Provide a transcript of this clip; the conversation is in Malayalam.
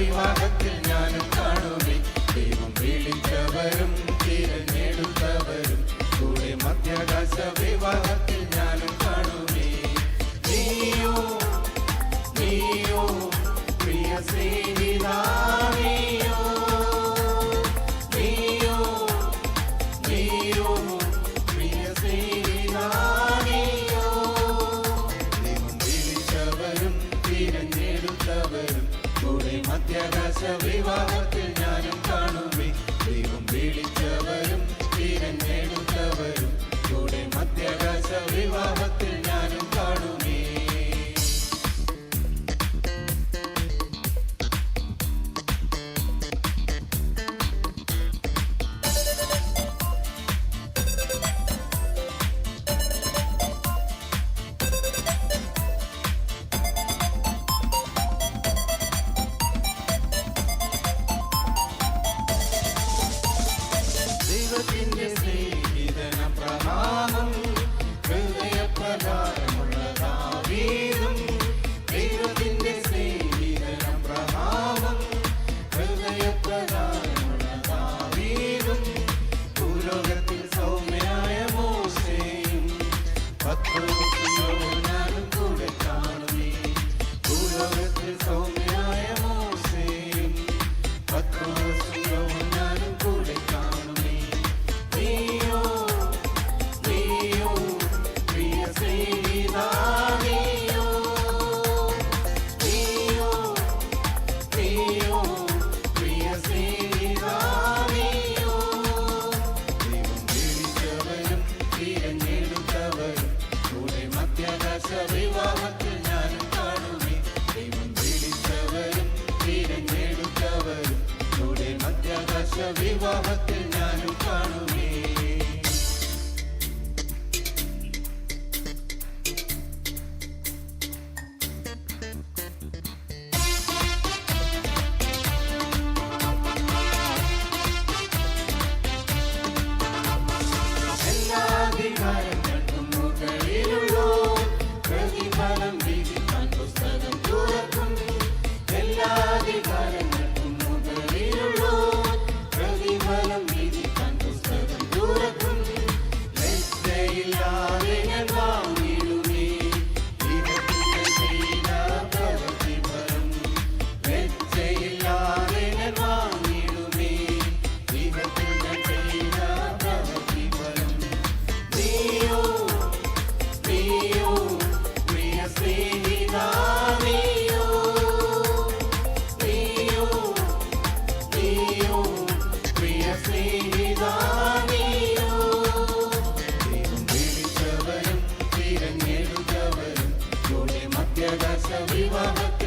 വിവാഹത്തിൽ ഞാനും കാണുമേ. ദൈവം വിളിച്ചവരും തിരഞ്ഞെടുത്തവരും കൂടെ മധ്യകാശ വിവാഹത്തിൽ ഞാനും കാണുമേ. നീയോ നീയോ. കൂടെ മധ്യാകാശ വിവാഹത്തിൽ ഞാനും വിവാഹത്തിൽ ഞാനും കാണുമേ എല്ലാ അധികാരങ്ങൾക്കും we want.